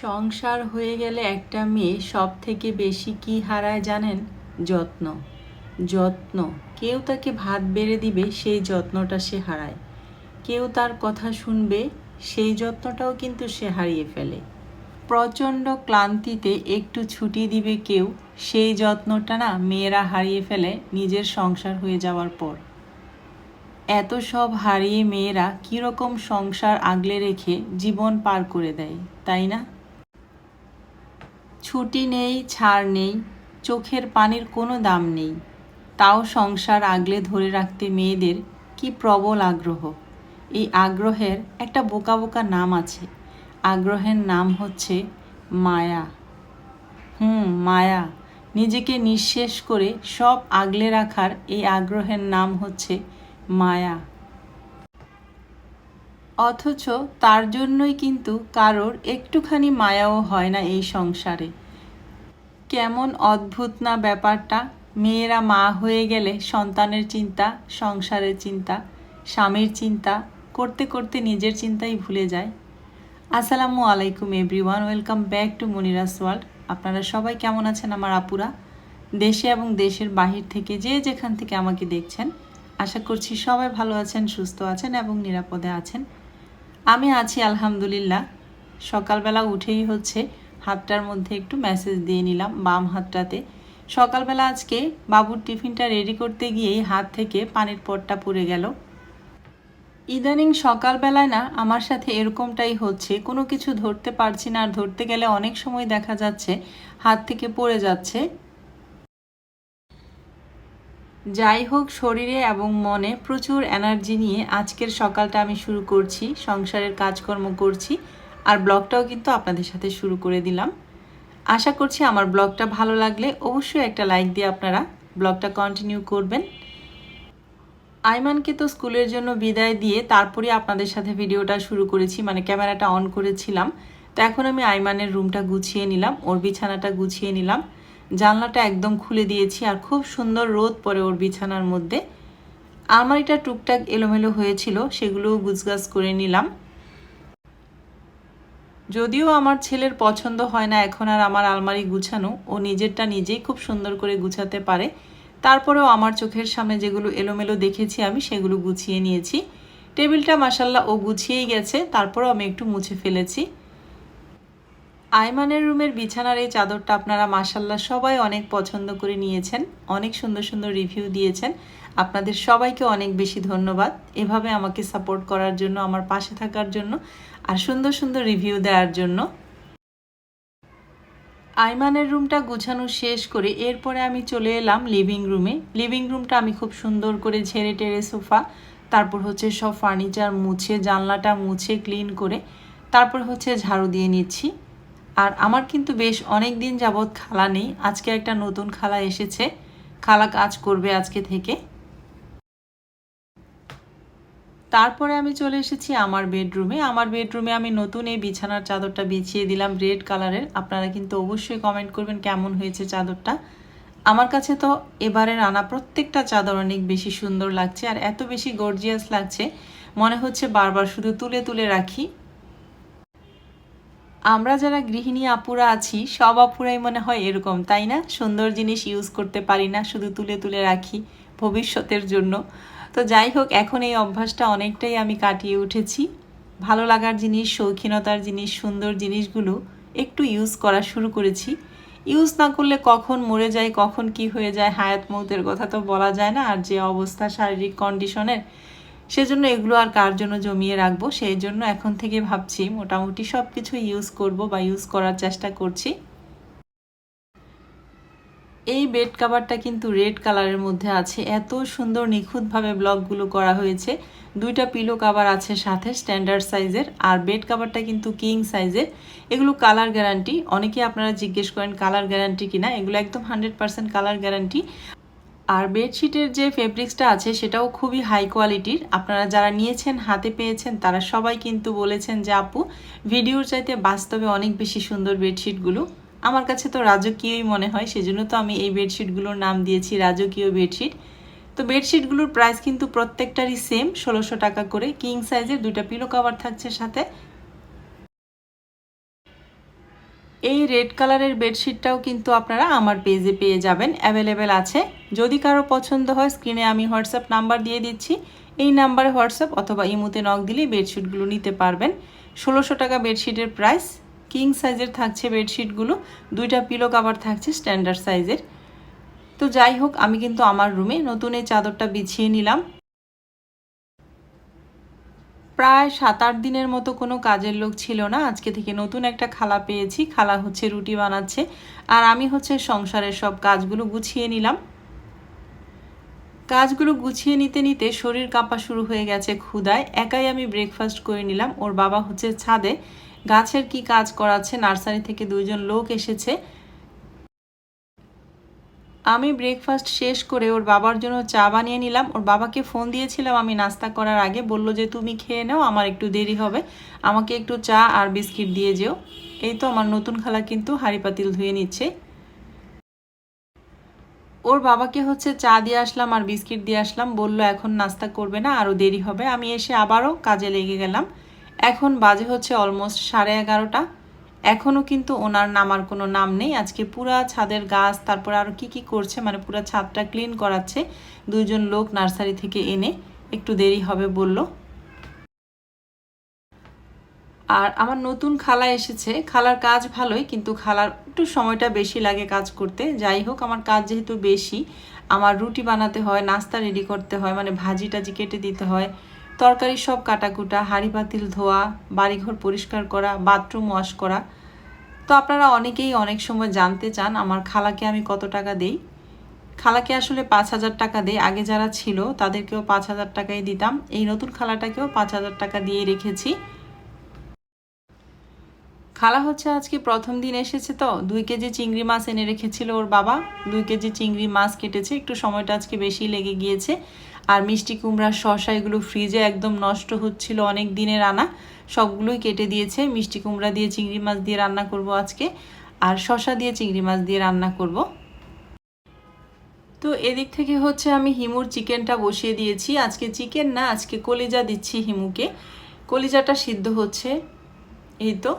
সংসার হয়ে গেলে একটা মেয়ে সব থেকে বেশি কি হারায় জানেন? যত্ন। যত্ন। কেউ তাকে ভাত বেড়ে দিবে, সেই যত্নটা সে হারায়। কেউ তার কথা শুনবে, সেই যত্নটাও কিন্তু সে হারিয়ে ফেলে। প্রচণ্ড ক্লান্তিতে একটু ছুটি দিবে কেউ, সেই যত্নটা না মেয়েরা হারিয়ে ফেলে নিজের সংসার হয়ে যাওয়ার পর। এত সব হারিয়ে মেয়েরা কীরকম সংসার আগলে রেখে জীবন পার করে দেয়, তাই না? ছুটি নেই, ছাড় নেই, চোখের পানির কোনো দাম নেই। তাও সংসার আগলে ধরে রাখতে মেয়েদের কি প্রবল আগ্রহ। এই আগ্রহের একটা বোকা বোকা নাম আছে। আগ্রহের নাম হচ্ছে মায়া। হুম, মায়া। নিজেকে নিঃশেষ করে সব আগলে রাখার এই আগ্রহের নাম হচ্ছে মায়া। অথচ তার জন্যই কিন্তু কারোর একটুখানি মায়াও হয় না এই সংসারে। কেমন অদ্ভুত না ব্যাপারটা, মেয়েরা মা হয়ে গেলে সন্তানের চিন্তা, সংসারের চিন্তা, স্বামীর চিন্তা, করতে করতে নিজের চিন্তাই ভুলে যায়। আসসালামু আলাইকুম everyone, welcome back to Monira's world. আপনারা সবাই কেমন আছেন আমার আপুরা? দেশে এবং দেশের বাহির থেকে যে যেখান থেকে আমাকে দেখছেন, আশা করছি সবাই ভালো আছেন, সুস্থ আছেন এবং নিরাপদে আছেন। আমি আছি, আলহামদুলিল্লাহ। সকালবেলা উঠেই হচ্ছে হাতটার মধ্যে একটু মেসেজ দিয়ে নিলাম বাম হাতটাতে। সকালবেলা আজকে বাবুর টিফিনটা রেডি করতে গিয়েই হাত থেকে পানির পটটা পড়ে গেল। ইদানিং সকালবেলায় না আমার সাথে এরকমটাই হচ্ছে, কোনো কিছু ধরতে পারছি না। আর ধরতে গেলে অনেক সময় দেখা যাচ্ছে হাত থেকে পড়ে যাচ্ছে। যাই হোক, শরীরে এবং মনে প্রচুর এনার্জি নিয়ে আজকের সকালটা আমি শুরু করছি, সংসারের কাজকর্ম করছি, আর ব্লগটাও কিন্তু আপনাদের সাথে শুরু করে দিলাম। আশা করছি আমার ব্লগটা ভালো লাগলে অবশ্যই একটা লাইক দিয়ে আপনারা ব্লগটা কন্টিনিউ করবেন। আইমানকে তো স্কুলের জন্য বিদায় দিয়ে তারপরে আপনাদের সাথে ভিডিওটা শুরু করেছি মানে ক্যামেরাটা অন করেছিলাম। তো এখন আমি আইমানের রুমটা গুছিয়ে নিলাম, ওর বিছানাটা গুছিয়ে নিলাম। জানলাটা একদম খুলে দিয়েছি আর খুব সুন্দর রোদ পড়ে ওর বিছানার মধ্যে। আলমারিটা টুকটাক এলোমেলো হয়েছিল, সেগুলোও গুছগাছ করে নিলাম। যদিও আমার ছেলের পছন্দ হয় না এখন আর আমার আলমারি গুছানো, ও নিজেরটা নিজেই খুব সুন্দর করে গুছাতে পারে। তারপরেও আমার চোখের সামনে যেগুলো এলোমেলো দেখেছি আমি, সেগুলো গুছিয়ে নিয়েছি। টেবিলটা মাসাল্লাহ ও গুছিয়েই গেছে, তারপরেও আমি একটু মুছে ফেলেছি। আইমানের রুমের বিছানার এই চাদরটা আপনারা মাসাল্লাহ সবাই অনেক পছন্দ করে নিয়েছেন। অনেক সুন্দর সুন্দর রিভিউ দিয়েছেন। আপনাদের সবাইকে অনেক বেশি ধন্যবাদ। এভাবে আমাকে সাপোর্ট করার জন্য, আমার পাশে থাকার জন্য আর সুন্দর সুন্দর রিভিউ দেওয়ার জন্য। আইমানের রুমটা গুছানো শেষ করে এরপরে আমি চলে এলাম লিভিং রুমে লিভিং রুমটা আমি খুব সুন্দর করে ঝেড়ে টেরে সোফা, তারপর হচ্ছে সব ফার্নিচার মুছে, জানলাটা মুছে ক্লিন করে, তারপর হচ্ছে ঝাড়ু দিয়ে নিচ্ছি। আর আমার কিন্তু বেশ অনেক দিন যাবৎ খালা নেই। আজকে একটা নতুন খালা এসেছে। খালা কাজ করবে আজকে থেকে। তারপরে আমি চলে এসেছি আমার বেডরুমে। আমার বেডরুমে আমি নতুন এই বিছানার চাদরটা বিছিয়ে দিলাম রেড কালারের। আপনারা কিন্তু অবশ্যই কমেন্ট করবেন কেমন হয়েছে চাদরটা। আমার কাছে তো এবারের আনা প্রত্যেকটা চাদর অনেক বেশি সুন্দর লাগছে আর এত বেশি গর্জিয়াস লাগছে। মনে হচ্ছে বারবার শুধু তুলে তুলে রাখি। আমরা যারা গৃহিণী আপুরা আছি, সব আপুরাই মনে হয় এরকম, তাই না? সুন্দর জিনিস ইউজ করতে পারি না, শুধু তুলে তুলে রাখি ভবিষ্যতের জন্য। তো যাই হোক, এখন এই অভ্যাসটা অনেকটাই আমি কাটিয়ে উঠেছি। ভালো লাগার জিনিস, শৌখিনতার জিনিস, সুন্দর জিনিসগুলো একটু ইউজ করা শুরু করেছি। ইউজ না করলে কখন মরে যায়, কখন কি হয়ে যায়, হায়াত মৌতের কথা তো বলা যায় না। আর যে অবস্থা শারীরিক কন্ডিশনের সেজন্য এগুলো আর কার জন্য জমিয়ে রাখব? সেই জন্য এখন থেকে ভাবছি, মোটামুটি সব কিছু ইউজ করব বা ইউজ করার চেষ্টা করছি। এই বেড কাভারটা কিন্তু রেড কালারের মধ্যে আছে। এত সুন্দর নিখুঁতভাবে ব্লকগুলো করা হয়েছে। দুইটা পিলো কাভার আছে সাথে স্ট্যান্ডার্ড সাইজের আর বেড কাভারটা কিন্তু কিং সাইজের এগুলো কালার গ্যারান্টি অনেকে আপনারা জিজ্ঞেস করেন কালার গ্যারান্টি কিনা এগুলো একদম হান্ড্রেড পার্সেন্ট কালার গ্যারান্টি আর বেডশিটের যে ফেব্রিক্সটা আছে সেটাও খুবই হাই কোয়ালিটির আপনারা যারা নিয়েছেন, হাতে পেয়েছেন, তারা সবাই কিন্তু বলেছেন যে, আপু, ভিডিওর চাইতে বাস্তবে অনেক বেশি সুন্দর বেডশিটগুলো। আমার কাছে তো রাজকীয়ই মনে হয়, সেজন্য তো আমি এই বেডশিটগুলোর নাম দিয়েছি, রাজকীয় বেডশিট। তো বেডশিটগুলোর প্রাইস কিন্তু প্রত্যেকটারই সেম ষোলোশো টাকা করে। কিং সাইজের দুইটা পিলো কভার থাকছে সাথে। এই রেড কালারের বেডশিটটাও কিন্তু আপনারা আমার পেজে পেয়ে যাবেন অ্যাভেলেবেল আছে। যদি কারও পছন্দ হয় স্ক্রিনে আমি হোয়াটসঅ্যাপ নাম্বার দিয়ে দিচ্ছি। এই নাম্বারে হোয়াটসঅ্যাপ অথবা ইমুতে নক দিলেই বেডশিটগুলো নিতে পারবেন। ষোলোশো টাকা বেডশিটের প্রাইস কিং সাইজের থাকছে বেডশিটগুলো দুইটা পিলো কাভার থাকছে স্ট্যান্ডার্ড সাইজের তো যাই হোক, আমি কিন্তু আমার রুমে নতুন এই চাদরটা বিছিয়ে নিলাম। প্রায় সাত আট দিনের মতো কোনো কাজের লোক ছিল না। আজকে থেকে নতুন একটা খালা পেয়েছি। খালা হচ্ছে রুটি বানাচ্ছে। আর আমি হচ্ছে সংসারের সব কাজগুলো গুছিয়ে নিলাম। কাজগুলো গুছিয়ে নিতে নিতে শরীর কাঁপা শুরু হয়ে গেছে ক্ষুদায় একাই আমি ব্রেকফাস্ট করে নিলাম। ওর বাবা হচ্ছে ছাদে। গাছের কি কাজ করাচ্ছে? নার্সারি থেকে দুইজন লোক এসেছে। আমি ব্রেকফাস্ট শেষ করে ওর বাবার জন্য চা বানিয়ে নিলাম। ওর বাবাকে ফোন দিয়েছিলাম, আমি নাস্তা করার আগে। বলল যে, তুমি খেয়ে নাও, আমার একটু দেরি হবে। আমাকে একটু চা আর বিস্কিট দিয়ে যেও। এই তো আমার নতুন খালা কিন্তু হাঁড়ি পাতিল ধুয়ে নিচ্ছে। ওর বাবাকে হচ্ছে চা দিয়ে আসলাম আর বিস্কিট দিয়ে আসলাম। বলল, এখন নাস্তা করবে না আরও দেরি হবে। আমি এসে আবারও কাজে লেগে গেলাম। এখন বাজে হচ্ছে অলমোস্ট সাড়ে এগারোটা। এখনও কিন্তু ওনার নামার কোনো নাম নেই। আজকে পুরা ছাদের গাছ, তারপর আরও কি কি করছে মানে পুরা ছাদটা ক্লিন করাচ্ছে। দুইজন লোক নার্সারি থেকে এনে একটু দেরি হবে বলল। আর আমার নতুন খালা এসেছে। খালার কাজ ভালোই, কিন্তু খালার একটু সময়টা বেশি লাগে কাজ করতে। যাই হোক, আমার কাজ যেহেতু বেশি, আমার রুটি বানাতে হয়, নাস্তা রেডি করতে হয় মানে ভাজি টাজি কেটে দিতে হয়। তরকারি সব কাটাকুটা, হাঁড়ি পাতিল ধোয়া, বাড়িঘর পরিষ্কার করা, বাথরুম ওয়াশ করা। তো আপনারা অনেকেই অনেক সময় জানতে চান আমার খালাকে আমি কত টাকা দেই। খালাকে আসলে পাঁচ হাজার টাকা দেই। আগে যারা ছিল তাদেরকেও পাঁচ হাজার টাকাই দিতাম। এই নতুন খালাটাকেও পাঁচ হাজার টাকা দিয়ে রেখেছি। খালা হচ্ছে আজকে প্রথম দিন এসেছে তো। দুই কেজি চিংড়ি মাছ এনে রেখেছিল ওর বাবা। দুই কেজি চিংড়ি মাছ কেটেছে। একটু সময়টা আজকে বেশি লেগে গিয়েছে। আর মিষ্টি কুমড়া শশা এগুলো ফ্রিজে একদম নষ্ট হচ্ছিল অনেক দিনের আনা। সবগুলোই কেটে দিয়েছে। মিষ্টি কুমড়া দিয়ে, চিংড়ি মাছ দিয়ে রান্না করব আজকে। আর শশা দিয়ে, চিংড়ি মাছ দিয়ে রান্না করব। তো এদিক থেকে হচ্ছে আমি হিমুর চিকেনটা বসিয়ে দিয়েছি। আজকে চিকেন না, আজকে কলিজা দিচ্ছি হিমুকে। কলিজাটা সিদ্ধ হচ্ছে। এই তো।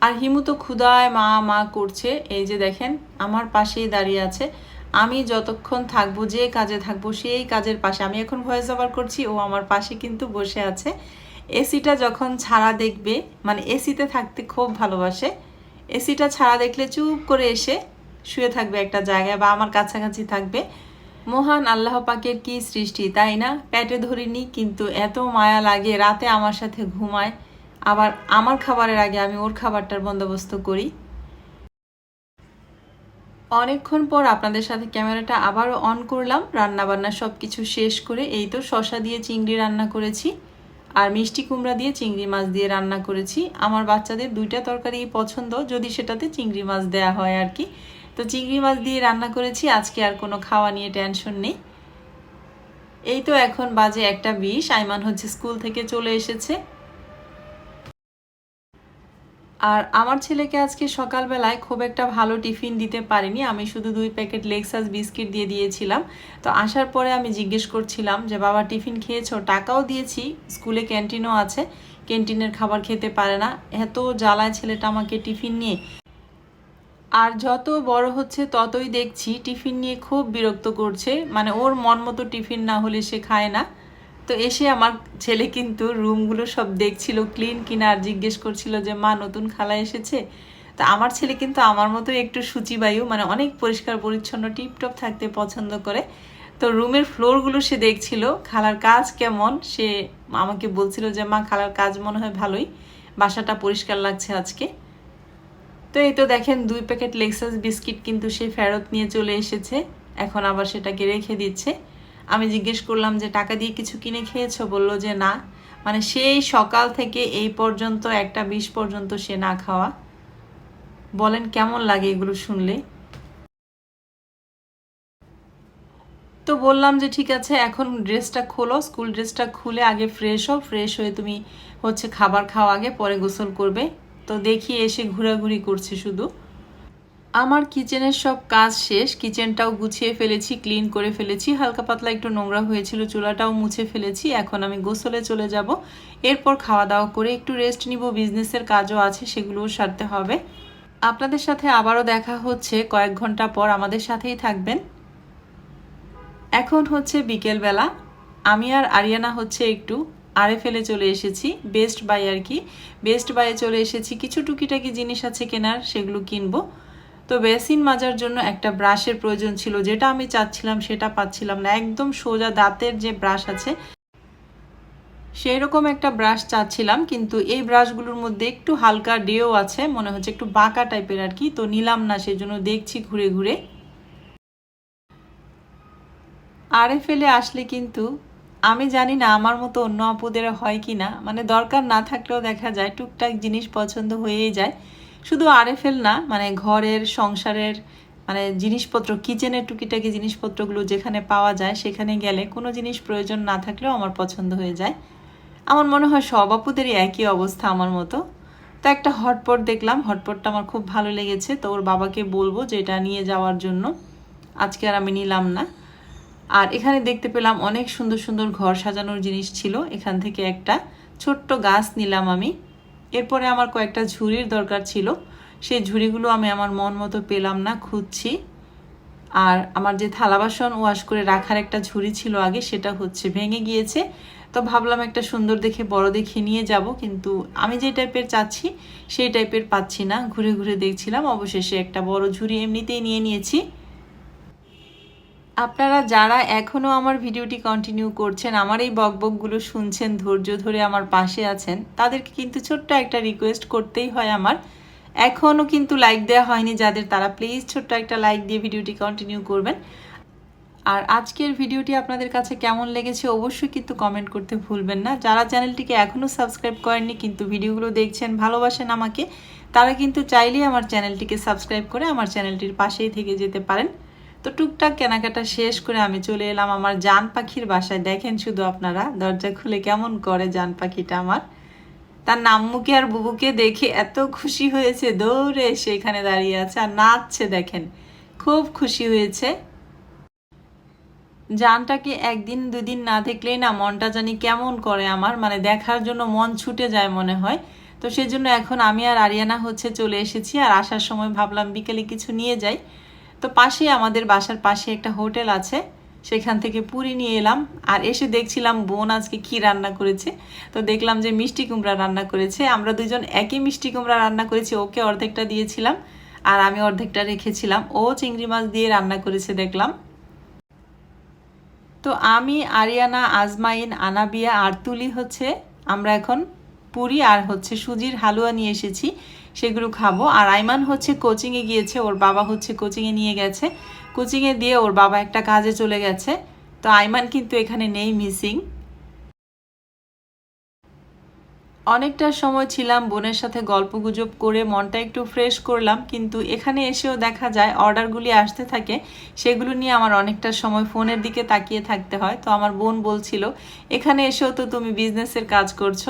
আর হিমু তো ক্ষুদায় মা মা করছে। এই যে দেখেন, আমার পাশেই দাঁড়িয়ে আছে। আমি যতক্ষণ থাকব, যে কাজে থাকব, সেই কাজের পাশে। আমি এখন ভয়েস ওভার করছি, ও আমার পাশে কিন্তু বসে আছে। এসিটা যখন ছাড়া দেখবে মানে এসিতে থাকতে খুব ভালোবাসে। এসিটা ছাড়া দেখলে চুপ করে এসে শুয়ে থাকবে একটা জায়গায় বা আমার কাছাকাছি থাকবে। মহান আল্লাহ পাকের কি সৃষ্টি, তাই না? পেটে ধরিনি, কিন্তু এত মায়া লাগে, রাতে আমার সাথে ঘুমায়। আবার আমার খাবারের আগে আমি ওর খাবারটার বন্দোবস্ত করি। অনেকক্ষণ পর আপনাদের সাথে ক্যামেরাটা আবারও অন করলাম রান্না বান্না সব কিছু শেষ করে এই তো শশা দিয়ে চিংড়ি রান্না করেছি আর মিষ্টি কুমড়া দিয়ে চিংড়ি মাছ দিয়ে রান্না করেছি। আমার বাচ্চাদের দুইটা তরকারি পছন্দ, যদি সেটাতে চিংড়ি মাছ দেয়া হয় আর কি। তো চিংড়ি মাছ দিয়ে রান্না করেছি, আজকে আর কোনো খাওয়া নিয়ে টেনশন নেই। এই তো এখন বাজে একটা বিষ আইমান হচ্ছে স্কুল থেকে চলে এসেছে। আর আমার ছেলেকে আজকে সকালবেলায় খুব একটা ভালো টিফিন দিতে পারিনি। আমি শুধু দুই প্যাকেট লেক্সাস বিস্কিট দিয়ে দিয়েছিলাম। তো আসার পরে আমি জিজ্ঞেস করছিলাম যে, বাবা, টিফিন খেয়েছো? টাকাও দিয়েছি। স্কুলে ক্যান্টিনও আছে। ক্যান্টিনের খাবার খেতে পারে না। এত জ্বালায় ছেলেটা আমাকে টিফিন নিয়ে। আর যত বড় হচ্ছে ততই দেখছি টিফিন নিয়ে খুব বিরক্ত করছে। মানে ওর মন মতো টিফিন না হলে সে খায় না। তো এসে আমার ছেলে কিন্তু রুমগুলো সব দেখছিল ক্লিন কিনা আর জিজ্ঞেস করছিল যে, মা, নতুন খালা এসেছে? তো আমার ছেলে কিন্তু আমার মতো একটু সূচিবায়ু মানে অনেক পরিষ্কার পরিচ্ছন্ন, টিপটপ থাকতে পছন্দ করে। তো রুমের ফ্লোরগুলো সে দেখছিল, খালার কাজ কেমন? সে আমাকে বলছিল যে, মা, খালার কাজ মনে হয় ভালোই, বাসাটা পরিষ্কার লাগছে আজকে। তো এই তো দেখেন, দুই প্যাকেট লেক্সাস বিস্কিট কিন্তু সে ফেরত নিয়ে চলে এসেছে, এখন আবার সেটাকে রেখে দিচ্ছে। আমি জিজ্ঞেস করলাম যে, টাকা দিয়ে কিছু কিনে খেয়েছো? বলল যে, না। মানে সেই সকাল থেকে এই পর্যন্ত একটা বিশ পর্যন্ত সে না খাওয়া। বলেন, কেমন লাগে এগুলো শুনলে? তো বললাম যে, ঠিক আছে, এখন ড্রেসটা খোলো, স্কুল ড্রেসটা খুলে আগে ফ্রেশ হও ফ্রেশ হয়ে তুমি হচ্ছে খাবার খাওয়া আগে, পরে গোসল করবে। তো দেখি এসে ঘোরাঘুরি করছে শুধু। আমার কিচেনের সব কাজ শেষ, কিচেনটাও গুছিয়ে ফেলেছি, ক্লিন করে ফেলেছি, হালকা পাতলা একটু নোংরা হয়েছিল, চুলাটাও মুছে ফেলেছি, এখন আমি গোসলে চলে যাব। এরপর খাওয়া দাওয়া করে একটু রেস্ট নিব বিজনেসের কাজও আছে, সেগুলোও সারতে হবে। আপনাদের সাথে আবারও দেখা হচ্ছে কয়েক ঘণ্টা পর, আমাদের সাথেই থাকবেন। এখন হচ্ছে বিকেলবেলা, আমি আর আরিয়ানা হচ্ছে একটু আরে ফেলে চলে এসেছি বেস্ট বাই আর কি। বেস্ট বাইয়ে চলে এসেছি, কিছু টুকিটাকি জিনিস আছে কেনার, সেগুলো কিনবো। তো বেসিন মাজার জন্য একটা ব্রাশের প্রয়োজন ছিল। যেটা আমি চাচ্ছিলাম, সেটা পাচ্ছিলাম না। একদম সোজা দাঁতের যে ব্রাশ আছে সেই রকম একটা ব্রাশ চাচ্ছিলাম। কিন্তু এই ব্রাশগুলোর মধ্যে একটু হালকা ডেও আছে, মনে হচ্ছে একটু বাঁকা টাইপের আর কি। তো নিলাম না, সেজন্য দেখছি ঘুরে ঘুরে। আরে ফেলে আসলে কিন্তু, আমি জানি না আমার মতো অন্য আপুদের হয় কি না মানে দরকার না থাকলেও দেখা যায়, টুকটাক জিনিস পছন্দ হয়েই যায়। শুধু আরএফএল না মানে ঘরের, সংসারের মানে জিনিসপত্র, কিচেনের টুকিটাকি জিনিসপত্রগুলো যেখানে পাওয়া যায় সেখানে গেলে কোনো জিনিস প্রয়োজন না থাকলেও আমার পছন্দ হয়ে যায়। আমার মনে হয় সব আপুদেরই একই অবস্থা আমার মতো। তো একটা হটপট দেখলাম, হটপটটা আমার খুব ভালো লেগেছে। তো ওর বাবাকে বলব যে এটা নিয়ে যাওয়ার জন্য। আজকে আর আমি নিলাম না। আর এখানে দেখতে পেলাম অনেক সুন্দর সুন্দর ঘর সাজানোর জিনিস ছিল। এখান থেকে একটা ছোট্ট গাছ নিলাম আমি। এরপরে আমার কয়েকটা ঝুড়ির দরকার ছিল। সেই ঝুড়িগুলো আমি আমার মন মতো পেলাম না, খুঁজছি। আর আমার যে থালা বাসন ওয়াশ করে রাখার একটা ঝুড়ি ছিল আগে, সেটা হচ্ছে ভেঙে গিয়েছে। তো ভাবলাম একটা সুন্দর দেখে বড় দেখে নিয়ে যাব, কিন্তু আমি যে টাইপের চাচ্ছি, সেই টাইপের পাচ্ছি না। ঘুরে ঘুরে দেখছিলাম, অবশেষে একটা বড় ঝুড়ি এমনিতেই নিয়ে নিয়েছি। আপনারা যারা এখনও আমার ভিডিওটি কন্টিনিউ করছেন, আমার এই বকবকগুলো শুনছেন, ধৈর্য ধরে আমার পাশে আছেন, তাদেরকে কিন্তু ছোট্ট একটা রিকোয়েস্ট করতেই হয় আমার। এখনও কিন্তু লাইক দেওয়া হয়নি যাদের, তারা প্লিজ ছোট্ট একটা লাইক দিয়ে ভিডিওটি কন্টিনিউ করবেন। আর আজকের ভিডিওটি আপনাদের কাছে কেমন লেগেছে অবশ্যই কিন্তু কমেন্ট করতে ভুলবেন না। যারা চ্যানেলটিকে এখনও সাবস্ক্রাইব করেননি কিন্তু ভিডিওগুলো দেখছেন, ভালোবাসেন আমাকে, তারা কিন্তু চাইলেই আমার চ্যানেলটিকে সাবস্ক্রাইব করে আমার চ্যানেলটির পাশেই থেকে যেতে পারেন। তো টুকটাক কেনাকাটা শেষ করে আমি চলে এলাম আমার জান পাখির বাসায়। দেখেন শুধু আপনারা, দরজা খুলে কেমন করে জান পাখিটা আমার। তার নাম্মুকে আর বুবুকে দেখে এত খুশি হয়েছে, দৌড়ে এসে এখানে দাঁড়িয়ে আছে আর নাচছে, দেখেন। খুব খুশি হয়েছে। জানটাকে একদিন দুদিন না দেখলেই না মনটা জানি কেমন করে আমার মানে দেখার জন্য মন ছুটে যায় মনে হয়। তো সেজন্য এখন আমি আর আরিয়ানা হচ্ছে চলে এসেছি আর আসার সময় ভাবলাম বিকেলে কিছু নিয়ে যাই। তো পাশেই আমাদের বাসার পাশে একটা হোটেল আছে। সেখান থেকে পুরি নিয়ে এলাম। আর এসে দেখছিলাম বোন আজকে কি রান্না করেছে। তো দেখলাম যে মিষ্টি কুমড়া রান্না করেছে। আমরা দুজন একই মিষ্টি কুমড়া রান্না করেছি, ওকে অর্ধেকটা দিয়েছিলাম আর আমি অর্ধেকটা রেখেছিলাম। ও চিংড়ি মাছ দিয়ে রান্না করেছে দেখলাম। তো আমি, আরিয়ানা, আজমাইন, আনাবিয়া আর তুলি হচ্ছে। আমরা এখন পুরি আর হচ্ছে সুজির হালুয়া নিয়ে এসেছি। সেগুলো খাব। আর আইমান হচ্ছে কোচিংয়ে গিয়েছে, ওর বাবা হচ্ছে কোচিংয়ে নিয়ে গেছে। কোচিংয়ে দিয়ে ওর বাবা একটা কাজে চলে গেছে। তো আইমান কিন্তু এখানে নেই মিসিং। অনেকটা সময় ছিলাম বোনের সাথে গল্প গুজব করে, মনটা একটু ফ্রেশ করলাম। কিন্তু এখানে এসেও দেখা যায় অর্ডারগুলি আসতে থাকে, সেগুলো নিয়ে আমার অনেকটা সময় ফোনের দিকে তাকিয়ে থাকতে হয়। তো আমার বোন বলছিল, এখানে এসেও তো তুমি বিজনেসের কাজ করছ।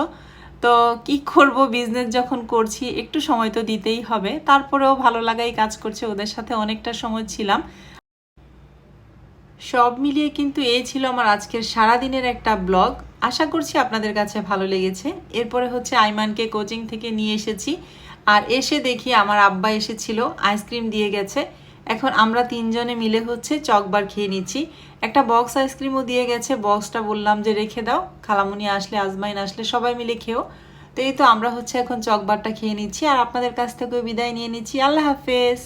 তো কি করব বিজনেস যখন করছি, একটু সময় তো দিতেই হবে। তারপরেও ভালো লাগাই কাজ করছে, ওদের সাথে অনেকটা সময় ছিলাম। সব মিলিয়ে কিন্তু এই ছিল আমার আজকের সারাদিনের একটা ব্লগ। আশা করছি আপনাদের কাছে ভালো লেগেছে। এরপরে হচ্ছে আইমানকে কোচিং থেকে নিয়ে এসেছি। আর এসে দেখি আমার আব্বা এসেছিল আইসক্রিম দিয়ে গেছে। এখন আমরা তিনজনে মিলে হচ্ছে চকবার খেয়ে নিচ্ছি। একটা বক্স আইসক্রিমও দিয়ে গেছে বক্সটা বললাম যে রেখে দাও। খালামুনি আসলে, আজমাইন আসলে সবাই মিলে খেও। তো এই তো আমরা হচ্ছে এখন চকবারটা খেয়ে নিচ্ছি। আর আপনাদের কাছ থেকেও বিদায় নিয়ে নিচ্ছি। আল্লাহ হাফেজ!